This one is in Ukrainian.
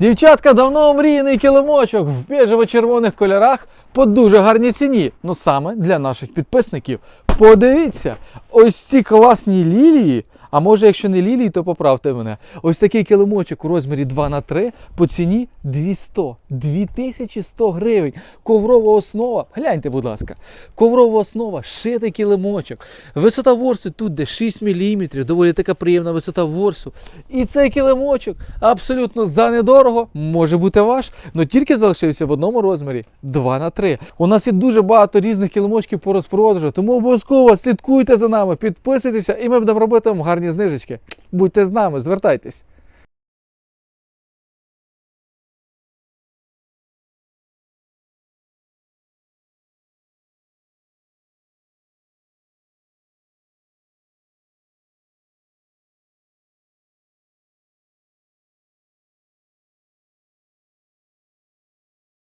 Дівчатка, давно омріяний килимочок в біжево-червоних кольорах по дуже гарній ціні. Ну саме для наших підписників. Подивіться, ось ці класні лілії. А може, якщо не лілії, то поправте мене. Ось такий килимочок у розмірі 2 на 3 по ціні 200, 2100 гривень. Коврова основа. Гляньте, будь ласка. Коврова основа, шитий килимочок. Висота ворсу тут де 6 мм, доволі така приємна висота ворсу. І цей килимочок абсолютно за недорого може бути ваш, але тільки залишився в одному розмірі 2 на 3. У нас є дуже багато різних килимочків по розпродажу, тому обов'язково слідкуйте за нами, підписуйтеся, і ми будемо робити гарні знижечки. Будьте з нами, звертайтесь.